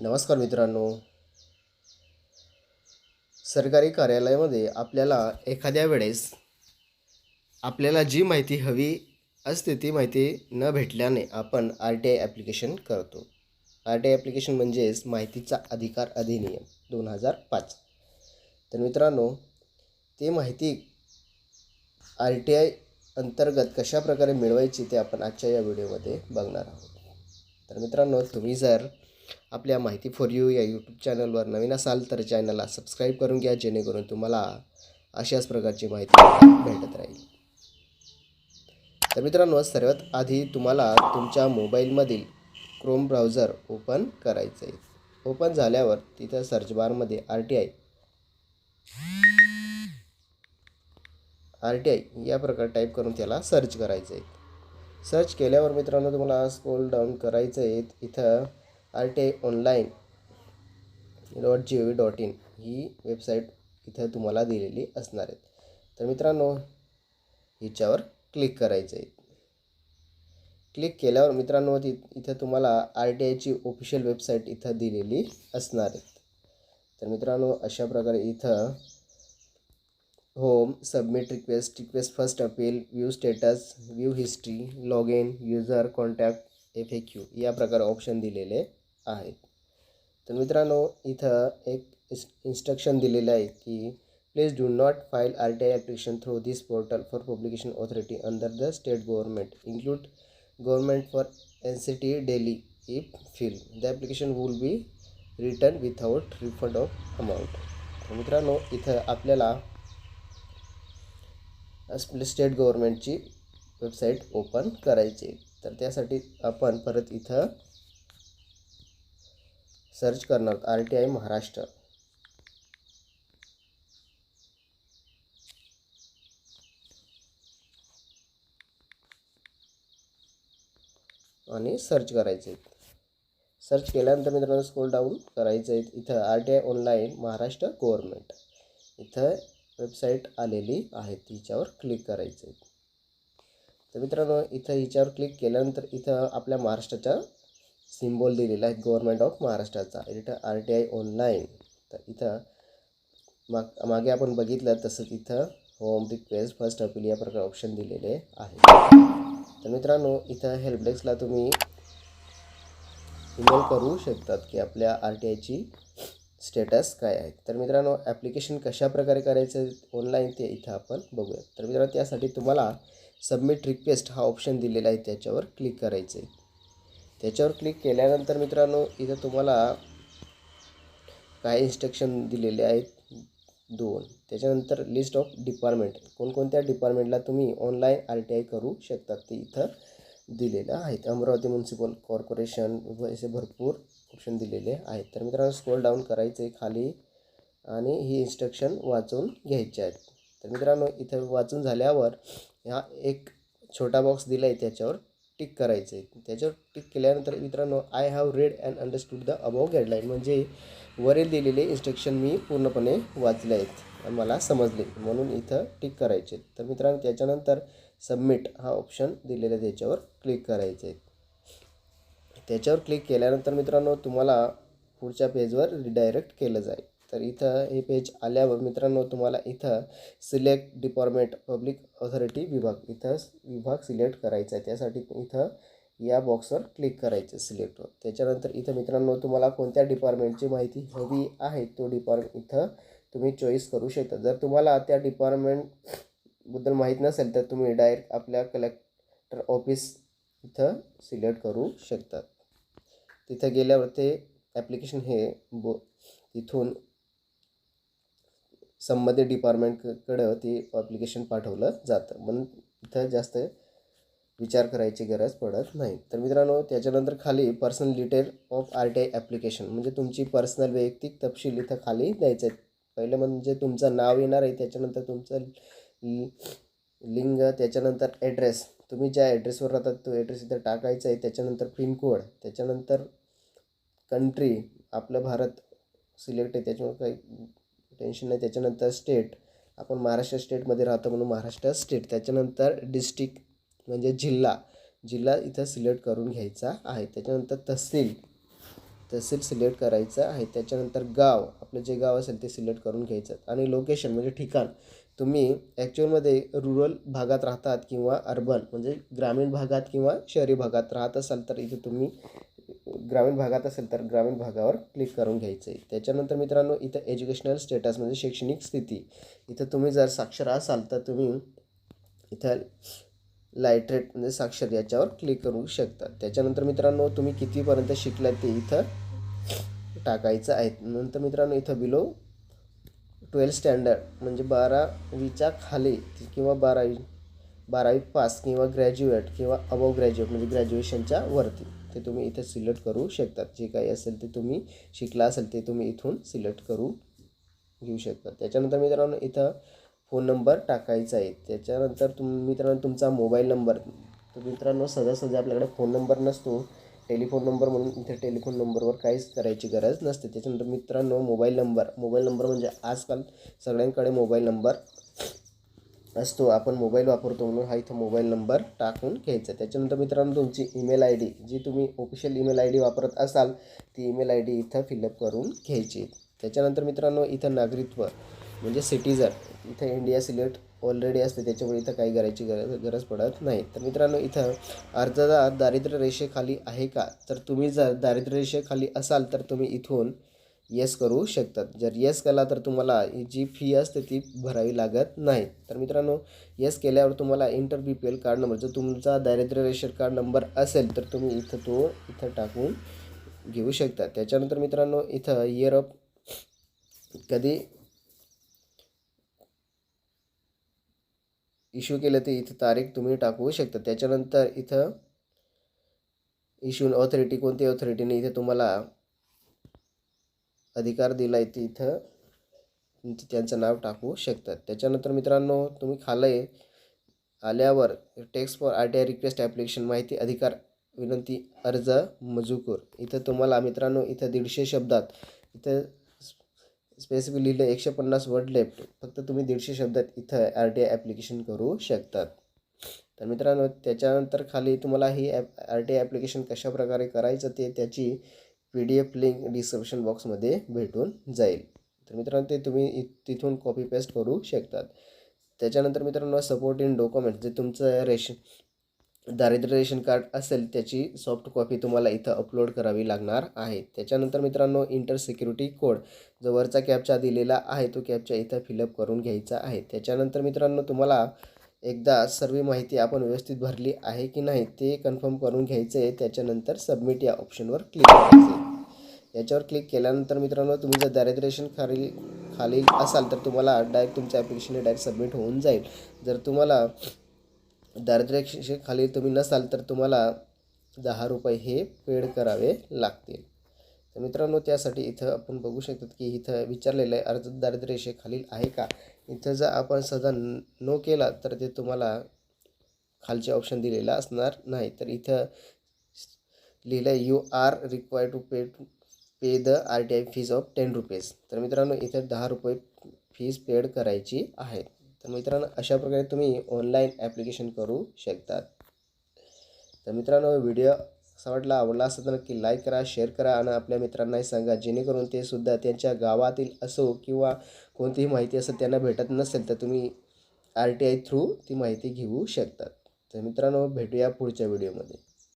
नमस्कार मित्रांनो. सरकारी कार्यालयामध्ये आपल्याला एखाद्या वेळेस आपल्याला जी माहिती हवी असते ती माहिती न भेटल्याने आपण आर टी आय ॲप्लिकेशन करतो. आर टी आय ॲप्लिकेशन म्हणजेच माहितीचा अधिकार अधिनियम दोन हजार पाच. तर मित्रांनो ती माहिती आर टी आय अंतर्गत कशाप्रकारे मिळवायची ते आपण आजच्या या व्हिडिओमध्ये बघणार आहोत. तर मित्रांनो तुम्ही जर आपल्या माहिती फॉर यू या यूट्यूब चॅनलवर नवीन असाल तर चॅनलला सबस्क्राईब करून घ्या जेणेकरून तुम्हाला अशाच प्रकारची माहिती भेटत राहील. तर मित्रांनो सर्वात आधी तुम्हाला तुमच्या मोबाईलमधील क्रोम ब्राउझर ओपन करायचं आहे. ओपन झाल्यावर तिथं सर्च बारमध्ये R T I R T I या प्रकार टाईप करून त्याला सर्च करायचं आहे. सर्च केल्यावर मित्रांनो तुम्हाला स्क्रोल डाऊन करायचं आहे. इथं R T I online dot G O V dot in he website इथं तुम्हाला दिलेली असणार आहेत. तर मित्रांनो हिच्यावर क्लिक करायचं आहे क्लिक केल्यावर मित्रांनो ति इथं तुम्हाला आर टी आयची ऑफिशियल वेबसाईट इथं दिलेली असणार आहेत. तर मित्रांनो अशा प्रकारे इथं home submit request request first appeal view status view history log in user contact F A Q या प्रकारे ऑप्शन दिलेले आहेत. तर मित्रांनो इथं एक इस इन्स्ट्रक्शन दिलेलं आहे की please do not file R T I application through this portal for publication authority under the state government include government for N C T Delhi if fill the application will be return without refund of amount तर मित्रांनो इथं आपल्याला state गव्हर्नमेंटची website open करायची तर त्यासाठी आपण परत इथं सर्च करणार आर टी आय महाराष्ट्र. आणि सर्च करायचे सर्च केल्यानंतर मित्रांनो स्क्रोल डाऊन करायचं आहे इथं R T I online Maharashtra government इथं वेबसाईट आलेली आहे. तिच्यावर क्लिक करायचं आहे तर मित्रांनो इथं हिच्यावर क्लिक केल्यानंतर इथं आपल्या महाराष्ट्राच्या सिम्बॉल दिलेला आहे गव्हर्नमेंट ऑफ महाराष्ट्राचा. इथं आर टी आय ऑनलाईन तर इथं माग मागे आपण बघितलं तसंच इथं होम रिक्वेस्ट फर्स्ट अपील या प्रकारे ऑप्शन दिलेले आहे. तर मित्रांनो इथं हेल्पडेस्कला तुम्ही ईमेल करू शकतात की आपल्या आर टी आयची स्टेटस काय आहे. तर मित्रांनो ॲप्लिकेशन कशा प्रकारे करायचं ऑनलाईन ते इथं आपण बघूया तर मित्रांनो त्यासाठी तुम्हाला सबमिट रिक्वेस्ट हा ऑप्शन दिलेला आहे त्याच्यावर क्लिक करायचं आहे त्याच्यावर क्लिक केल्यानंतर मित्रांनो इथं तुम्हाला काय इन्स्ट्रक्शन दिलेले आहेत. दोन. त्याच्यानंतर लिस्ट ऑफ डिपार्टमेंट कोणकोणत्या डिपार्टमेंटला तुम्ही ऑनलाईन आर टी आय करू शकतात ते इथं दिलेलं आहेत अमरावती म्युन्सिपल कॉर्पोरेशन असे भरपूर ऑप्शन दिलेले आहेत. तर मित्रांनो स्क्रोल डाऊन करायचं आहे खाली आणि ही इन्स्ट्रक्शन वाचून घ्यायचे आहेत. तर मित्रांनो इथं वाचून झाल्यावर ह्या एक छोटा बॉक्स दिला आहे त्याच्यावर. टिक करायचं आहे त्याच्यावर टिक केल्यानंतर मित्रांनो I have read and understood the above guideline म्हणजे वरील दिलेले इन्स्ट्रक्शन मी पूर्णपणे वाचले आहेत. मला समजले. म्हणून इथं टिक करायचे तर मित्रांनो त्याच्यानंतर सबमिट हा ऑप्शन दिलेला त्याच्यावर क्लिक करायचे आहे त्याच्यावर क्लिक केल्यानंतर मित्रांनो तुम्हाला पुढच्या पेजवर रिडायरेक्ट केलं जाईल. तर इथं हे पेज आल्यावर मित्रांनो तुम्हाला इथं सिलेक्ट डिपार्टमेंट पब्लिक ऑथॉरिटी विभाग इथं विभाग सिलेक्ट करायचा आहे. त्यासाठी इथं या बॉक्सवर क्लिक करायचं सिलेक्टवर त्याच्यानंतर इथं मित्रांनो तुम्हाला कोणत्या डिपार्टमेंटची माहिती हवी आहे तो डिपार्टमेंट इथं तुम्ही चॉईस करू शकता. जर तुम्हाला त्या डिपार्टमेंटबद्दल माहीत नसेल तर तुम्ही डायरेक्ट आपल्या कलेक्टर ऑफिस इथं सिलेक्ट करू शकतात तिथं गेल्यावर ते ॲप्लिकेशन हे बो तिथून संबंधित डिपार्टमेंटकडं ते ॲप्लिकेशन पाठवलं जातं. म्हणून इथं जास्त विचार करायची गरज पडत नाही. तर मित्रांनो त्याच्यानंतर खाली personal detail of R T I application म्हणजे तुमची पर्सनल वैयक्तिक तपशील इथं खाली द्यायचं आहे पहिलं म्हणजे तुमचं नाव येणार आहे त्याच्यानंतर तुमचं लि- लिंग त्याच्यानंतर ॲड्रेस तुम्ही ज्या ॲड्रेसवर राहतात तो ॲड्रेस इथं टाकायचा आहे. त्याच्यानंतर पिनकोड त्याच्यानंतर कंट्री आपलं भारत सिलेक्ट आहे. त्याच्यामुळे काही टेन्शन नाही. त्याच्यानंतर स्टेट आपण महाराष्ट्र स्टेटमध्ये राहतो म्हणून महाराष्ट्र स्टेट त्याच्यानंतर डिस्ट्रिक्ट म्हणजे जिल्हा. जिल्हा इथं सिलेक्ट करून घ्यायचा आहे. त्याच्यानंतर तहसील. तहसील सिलेक्ट करायचं आहे. त्याच्यानंतर गाव. आपलं जे गाव असेल ते सिलेक्ट करून घ्यायचं. आणि लोकेशन म्हणजे ठिकाण. तुम्ही ॲक्च्युअलमध्ये रुरल भागात राहतात किंवा अर्बन म्हणजे ग्रामीण भागात किंवा शहरी भागात राहत असाल तर इथे तुम्ही ग्रामीण भागात असेल तर ग्रामीण भागावर क्लिक करून घ्यायचं आहे त्याच्यानंतर मित्रांनो इथं एज्युकेशनल स्टेटस म्हणजे शैक्षणिक स्थिती. इथं तुम्ही जर साक्षर असाल तर तुम्ही इथं लायट्रेट म्हणजे साक्षर याच्यावर क्लिक करू शकता. त्याच्यानंतर मित्रांनो तुम्ही कितीपर्यंत शिकलात ते इथं टाकायचं आहे. नंतर मित्रांनो इथं बिलो ट्वेल्थ स्टँडर्ड म्हणजे बारावीच्या खाली किंवा बारावी बारावी पास किंवा ग्रॅज्युएट किंवा अबव ग्रॅज्युएट म्हणजे ग्रॅज्युएशनच्या वरती. ते तुम्ही इथे सिलेक्ट करू शकतात. जे काही असेल ते तुम्ही शिकला असेल ते तुम्ही इथून सिलेक्ट करू घेऊ शकता. त्याच्यानंतर मित्रांनो इथं फोन नंबर टाकायचा आहे. त्याच्यानंतर तुम मित्रांनो तुमचा मोबाईल नंबर. तर मित्रांनो सहजासहजी आपल्याकडे फोन नंबर नसतो. टेलिफोन नंबर म्हणून इथे टेलिफोन नंबरवर काहीच करायची गरज नसते. त्याच्यानंतर मित्रांनो मोबाईल नंबर. मोबाईल नंबर म्हणजे आजकाल सगळ्यांकडे मोबाईल नंबर असतो आपण मोबाईल वापरतो म्हणून हा इथं मोबाईल नंबर टाकून घ्यायचा. त्याच्यानंतर मित्रांनो तुमची ईमेल आय डी जी तुम्ही ऑफिशियल ईमेल आय डी वापरत असाल ती ईमेल आय डी इथं फिलअप करून घ्यायची. त्याच्यानंतर मित्रांनो इथं नागरिकत्व म्हणजे सिटीजन इथं इंडिया सिलेक्ट ऑलरेडी असते त्याच्यामुळे इथं काही करायची गरज गरज पडत नाही. तर मित्रांनो इथं अर्जदार दारिद्र्य रेषेखाली आहे का? तर तुम्ही जर दारिद्र्य रेषेखाली असाल तर तुम्ही इथून येस करू शकतात. जर येस केला तर तुम्हाला ही जी फी असते ती भरावी लागत नाही. तर मित्रांनो येस केल्यावर तुम्हाला enter B P L card number जर तुमचा दारिद्र्य रेशन कार्ड नंबर असेल तर तुम्ही इथं तो इथं टाकून घेऊ शकता. त्याच्यानंतर मित्रांनो इथं इयर ऑफ कधी इश्यू केलं ते इथं तारीख तुम्ही टाकू शकता. त्याच्यानंतर इथं इश्यू ऑथॉरिटी कोणती ऑथॉरिटीने इथे तुम्हाला अधिकार दिला आहे ते इथं. त्यांचं नाव टाकू शकतात. त्याच्यानंतर मित्रांनो तुम्ही खाली आल्यावर text for R T I request application माहिती अधिकार विनंती अर्ज मजुकूर. इथं तुम्हाला मित्रांनो इथं दीडशे शब्दात इथं स्पेसिफिक लिहिलं एकशे पन्नास वर्ड लेफ्ट फक्त तुम्ही दीडशे शब्दात इथं आर टी आय ॲप्लिकेशन करू शकतात. तर मित्रांनो त्याच्यानंतर खाली तुम्हाला ही app R T I application कशाप्रकारे करायचं ते त्याची P D F link description बॉक्समध्ये भेटून जाईल. तर मित्रांनो ते तुम्ही इ तिथून कॉपी पेस्ट करू शकतात. त्याच्यानंतर मित्रांनो सपोर्ट इन डॉक्युमेंट जे तुमचं रेशन दारिद्र्य रेशन कार्ड असेल त्याची सॉफ्ट कॉपी तुम्हाला इथं अपलोड करावी लागणार आहे. त्याच्यानंतर मित्रांनो इंटर सिक्युरिटी कोड जो वरचा कॅपचा दिलेला आहे तो कॅपचा इथं फिलअप करून घ्यायचा आहे. त्याच्यानंतर मित्रांनो तुम्हाला एकदा सर्व माहिती आपण व्यवस्थित भरली आहे की नाही ते कन्फर्म करून घ्यायचं. आहे त्याच्यानंतर सबमिट या ऑप्शनवर क्लिक करायचं. याच्यावर क्लिक केल्यानंतर मित्रांनो तुम्ही जर दारिद्र्य खाली खाली असाल तर तुम्हाला डायरेक्ट तुमच्या ॲप्लिकेशन डायरेक्ट सबमिट होऊन जाईल. जर तुम्हाला दारिद्र्य खाली तुम्ही नसाल तर तुम्हाला दहा रुपये हे पेड करावे लागतील. तर मित्रांनो त्यासाठी इथं आपण बघू शकतो की इथं विचारलेलं आहे अर्ज दारिद्र्यशेखालील आहे का? इथं जर आपण सजा नो केला तर ते तुम्हाला खालचे ऑप्शन दिलेला असणार नाही. तर इथं लिहिलं you are require to pay to pay the R T I fees of ten rupees तर मित्रांनो इथं दहा रुपये फीज पेड करायची आहे. तर मित्रांनो अशा प्रकारे तुम्ही ऑनलाईन ॲप्लिकेशन करू शकतात. तर मित्रांनो व्हिडिओ असा वाटला? आवडला असं तर नक्की लाईक करा शेअर करा आणि आपल्या मित्रांनाही सांगा. जेणेकरून ते सुद्धा त्यांच्या गावातील असो किंवा कोणतीही माहिती असं त्यांना भेटत नसेल तर तुम्ही आर टी आय थ्रू ती माहिती घेऊ शकतात. तर मित्रांनो भेटूया पुढच्या व्हिडिओमध्ये